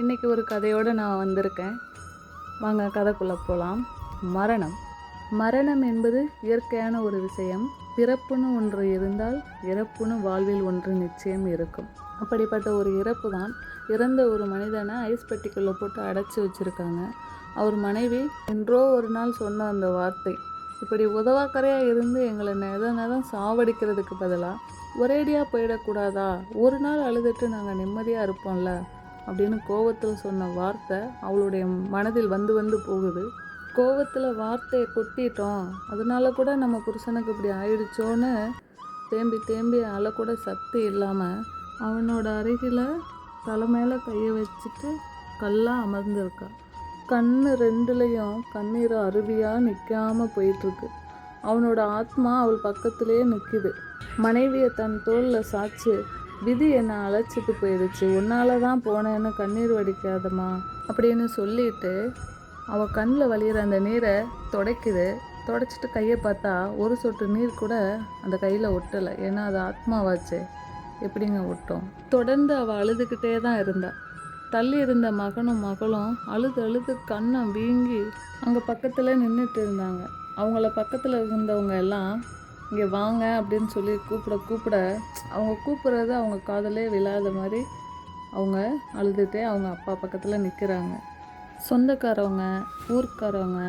இன்றைக்கி ஒரு கதையோடு நான் வந்திருக்கேன். வாங்க கதைக்குள்ளே போகலாம் மரணம். மரணம் என்பது இயற்கையான ஒரு விஷயம். பிறப்புன்னு ஒன்று இருந்தால் இறப்புன்னு வாழ்வில் ஒன்று நிச்சயம் இருக்கும். அப்படிப்பட்ட ஒரு இறப்பு தான் இறந்த ஒரு மனிதனை ஐஸ் பெட்டிக்குள்ளே போட்டு அடைச்சி வச்சுருக்காங்க. அவர் மனைவி என்றோ ஒரு நாள் சொன்ன அந்த வார்த்தை இப்படி உதவாக்கரையாக இருந்து எங்களை நெத நெதம் சாவடிக்கிறதுக்கு பதிலாக ஒரேடியாக போயிடக்கூடாதா? ஒரு நாள் அழுதுட்டு நாங்கள் நிம்மதியாக இருப்போம்ல? அப்படின்னு கோவத்தில் சொன்ன வார்த்தை அவளுடைய மனதில் வந்து வந்து போகுது. கோவத்தில் வார்த்தையை கொட்டிட்டோம். அதனால கூட நம்ம புருஷனுக்கு இப்படி ஆயிடுச்சோன்னு தேம்பி தேம்பி அழக்கூட சக்தி இல்லாமல் அவனோட அருகில் தலை மேலே கையை வச்சுட்டு கல்லாக அமர்ந்திருக்கா. கண்ணு ரெண்டுலேயும் கண்ணீர் அருவியாக நிற்காமல் போயிட்டுருக்கு. அவனோட ஆத்மா அவள் பக்கத்திலே நிற்கிது மனைவியை தன் தோளில் சாச்சு விதி என்னை அழைச்சிட்டு போயிடுச்சு. உன்னால தான் போனேன்னு கண்ணீர் வடிக்காதம்மா அப்படின்னு சொல்லிட்டு அவள் கண்ணில் வழியிற அந்த நீரை துடைக்குது. துடைச்சிட்டு கையை பார்த்தா ஒரு சொட்டு நீர் கூட அந்த கையில் ஒட்டலை. ஏன்னா அது ஆத்மாவாச்சு. எப்படிங்க ஒட்டும்? தொடர்ந்து அவள் அழுதுகிட்டே தான் இருந்தாள் தள்ளி இருந்த மகனும் மகளும் அழுது அழுது கண்ணம் வீங்கி அங்கே பக்கத்தில் நின்றுட்டு இருந்தாங்க. அவங்கள பக்கத்தில் இருந்தவங்க எல்லாம் இங்கே வாங்க அப்படின்னு சொல்லி கூப்பிட கூப்பிட அவங்க கூப்பிட்றது அவங்க காதலே விழாத மாதிரி அவங்க அழுதுகிட்டே அவங்க அப்பா பக்கத்தில் நிற்கிறாங்க சொந்தக்காரவங்க ஊர்க்காரவங்க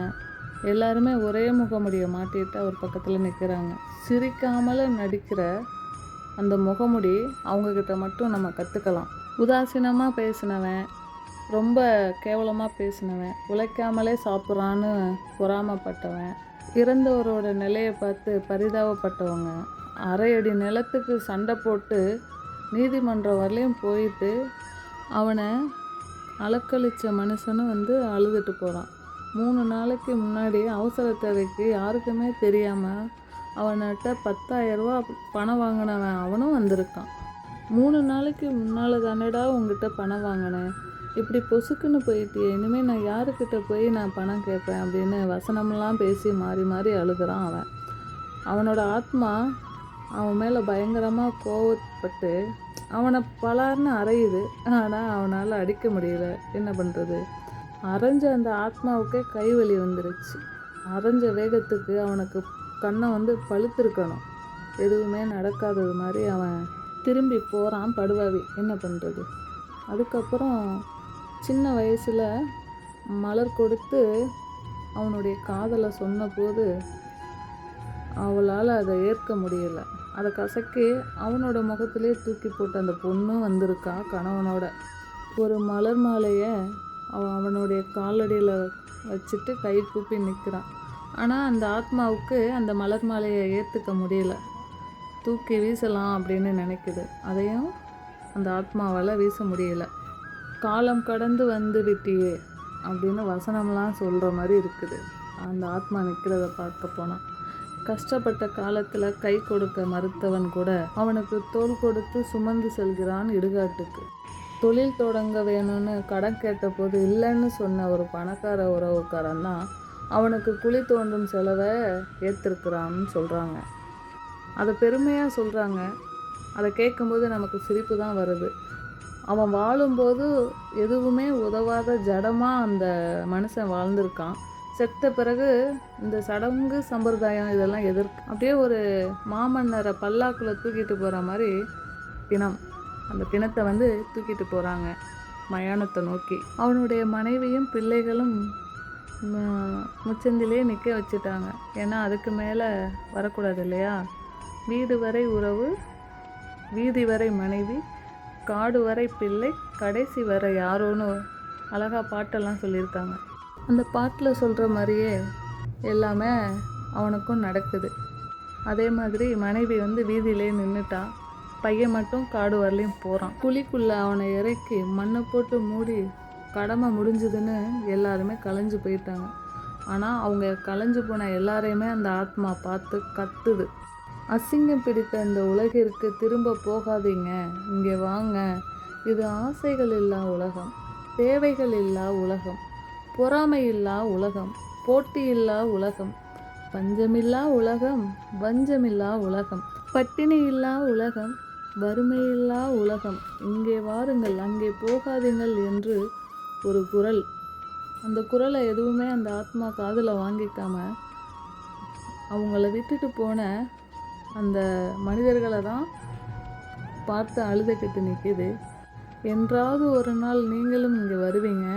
எல்லாருமே ஒரே முகமுடியை மாட்டிட்டு அவர் பக்கத்தில் நிற்கிறாங்க சிரிக்காமல் நடிக்கிற அந்த முகமுடி அவங்கக்கிட்ட மட்டும் நம்ம கற்றுக்கலாம் உதாசீனமாக பேசினவன் ரொம்ப கேவலமாக பேசினவன் உழைக்காமலே சாப்பிட்றான்னு பொறாமப்பட்டவன் இறந்தவரோட நிலையை பார்த்து பரிதாபப்பட்டவங்க. அரை அடி நிலத்துக்கு சண்டை போட்டு நீதிமன்றம் வரலையும் போயிட்டு அவனை அலக்களித்த மனுஷனும் வந்து அழுதுட்டு போகிறான் மூணு நாளைக்கு முன்னாடி அவசர தேவைக்கு யாருக்குமே தெரியாமல் அவன்கிட்ட பத்தாயிரரூபா பணம் வாங்கினவன் அவனும் வந்திருக்கான். மூணு நாளைக்கு முன்னால் தானடா உங்ககிட்ட பணம் வாங்கினேன்? இப்படி பொசுக்குன்னு போயிட்டு இனிமேல் நான் யாருக்கிட்ட போய் நான் பணம் கேட்பேன் அப்படின்னு வசனமெல்லாம் பேசி மாறி மாறி அழுகிறான் அவன். அவனோட ஆத்மா அவன் மேலே பயங்கரமாக கோவப்பட்டு அவனை பலார்னு அறையுது. ஆனால் அவனால் அடிக்க முடியல. என்ன பண்ணுறது அரைஞ்ச அந்த ஆத்மாவுக்கே கைவலி வந்துருச்சு. அரைஞ்ச வேகத்துக்கு அவனுக்கு கண்ணை வந்து பழுத்திருக்கணும். எதுவுமே நடக்காதது மாதிரி அவன் திரும்பி போகிறான் படுவாவி. என்ன பண்ணுறது அதுக்கப்புறம் சின்ன வயசில் மலர் கொடுத்து அவனுடைய காதலை சொன்னபோது அவளால் அதை ஏற்க முடியலை. அதை கசக்கி அவனோட முகத்திலே தூக்கி போட்டு அந்த பொண்ணும் வந்திருக்கா கணவனோட. ஒரு மலர் மாலையை அவன் அவனுடைய காலடியில் வச்சுட்டு கை கூப்பி நிற்கிறான் ஆனால் அந்த ஆத்மாவுக்கு அந்த மலர் மாலையை ஏற்றுக்க முடியல. தூக்கி வீசலாம் அப்படின்னு நினைக்குது. அதையும் அந்த ஆத்மாவால் வீச முடியலை. காலம் கடந்து வந்து விட்டியே அப்படின்னு வசனம்லாம் சொல்கிற மாதிரி இருக்குது. அந்த ஆத்மா நிற்கிறத பார்க்க போனால் கஷ்டப்பட்ட காலத்தில் கை கொடுக்க மறுத்தவன் கூட அவனுக்கு தோல் கொடுத்து சுமந்து செல்கிறான் இடுகாட்டுக்கு. தொழில் தொடங்க வேணும்னு கடன் கேட்டபோது இல்லைன்னு சொன்ன ஒரு பணக்கார உறவுக்காரன் தான் அவனுக்கு குழி தோண்டும் செலவை ஏற்றிருக்கிறான்னு சொல்கிறாங்க அதை பெருமையாக சொல்கிறாங்க அதை கேட்கும்போது நமக்கு சிரிப்பு தான் வருது. அவன் வாழும்போது எதுவுமே உதவாத ஜடமாக அந்த மனுஷன் வாழ்ந்திருக்கான். செத்த பிறகு இந்த சடங்கு சம்பிரதாயம் இதெல்லாம் எதிர்க்கு அப்படியே ஒரு மாமன்னரை பல்லாக்கில் தூக்கிட்டு போகிற மாதிரி பிணம். அந்த பிணத்தை வந்து தூக்கிட்டு போகிறாங்க மயானத்தை நோக்கி. அவனுடைய மனைவியும் பிள்ளைகளும் முச்சந்திலே நிற்க வச்சுட்டாங்க. ஏன்னா அதுக்கு மேலே வரக்கூடாது இல்லையா? வீடு வரை உறவு வீதி வரை மனைவி காடு வரை பிள்ளை கடைசி வரை யாரோன்னு அழகா பாட்டெல்லாம் சொல்லியிருக்காங்க. அந்த பாட்டில் சொல்கிற மாதிரியே எல்லாமே அவனுக்கும் நடக்குது. அதே மாதிரி மனைவி வந்து வீதியிலே நின்றுட்டா பையன் மட்டும் காடு வரலையும் போகிறான் குழிக்குள்ளே அவனை இறக்கி மண்ணை போட்டு மூடி கடமை முடிஞ்சுதுன்னு எல்லாருமே கலைஞ்சு போயிட்டாங்க. ஆனால் அவங்க கலைஞ்சு போன எல்லாரையுமே அந்த ஆத்மா பார்த்து கத்துது. அசிங்கம் பிடித்த இந்த உலகிற்கு திரும்ப போகாதீங்க. இங்கே வாங்க. இது ஆசைகள் இல்லா உலகம் தேவைகள் இல்லா உலகம் பொறாமை இல்லா உலகம் போட்டி இல்லா உலகம் பஞ்சமில்லா உலகம் வஞ்சமில்லா உலகம் பட்டினி இல்லா உலகம் வறுமையில்லா உலகம். இங்கே வாருங்கள் அங்கே போகாதீங்கள் என்று ஒரு குரல். அந்த குரலை எதுவுமே அந்த ஆத்மா காதில் வாங்கிக்காம அவங்கள விட்டுட்டு போன அந்த மனிதர்களை தான் பார்த்து அழுதுகிட்டு நிற்கிது என்றாவது ஒரு நாள் நீங்களும் இங்கே வருவீங்க.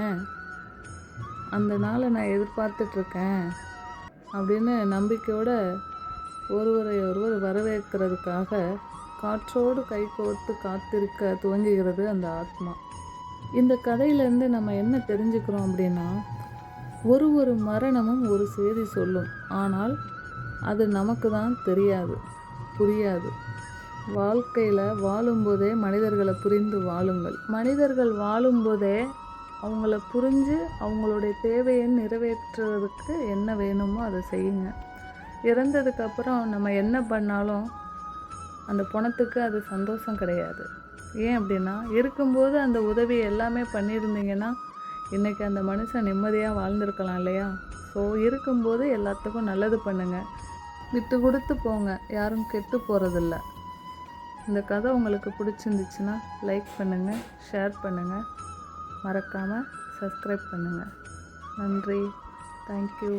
அந்த நாளை நான் எதிர்பார்த்துட்ருக்கேன் அப்படின்னு நம்பிக்கையோட ஒருவரை ஒருவர் வரவேற்கிறதுக்காக காற்றோடு கை கோர்த்து காத்திருக்க துவங்குகிறது அந்த ஆத்மா. இந்த கதையிலேருந்து நம்ம என்ன தெரிஞ்சுக்கிறோம் அப்படின்னா ஒரு ஒரு மரணமும் ஒரு செய்தி சொல்லும். ஆனால் அது நமக்கு தான் தெரியாது. புரியாது. வாழ்க்கையில் வாழும்போதே மனிதர்களை புரிந்து வாழுங்கள். மனிதர்கள் வாழும்போதே அவங்கள புரிஞ்சு அவங்களுடைய தேவையை நிறைவேற்றுறதுக்கு என்ன வேணுமோ அதை செய்யுங்க. இறந்ததுக்கப்புறம் நம்ம என்ன பண்ணாலும் அந்த பணத்துக்கு அது சந்தோஷம் கிடையாது. ஏன் அப்படின்னா இருக்கும்போது அந்த உதவி எல்லாமே பண்ணியிருந்தீங்கன்னா இன்றைக்கி அந்த மனுஷன் நிம்மதியாக வாழ்ந்திருக்கலாம் இல்லையா? ஸோ இருக்கும்போது எல்லாத்துக்கும் நல்லது பண்ணுங்கள் விட்டு கொடுத்து போங்க. யாரும் கெட்டு போகிறதில்ல இந்த கதை உங்களுக்கு பிடிச்சிருந்துச்சுன்னா லைக் பண்ணுங்கள் ஷேர் பண்ணுங்கள் மறக்காமல் சப்ஸ்கிரைப் பண்ணுங்கள் நன்றி. தேங்க்யூ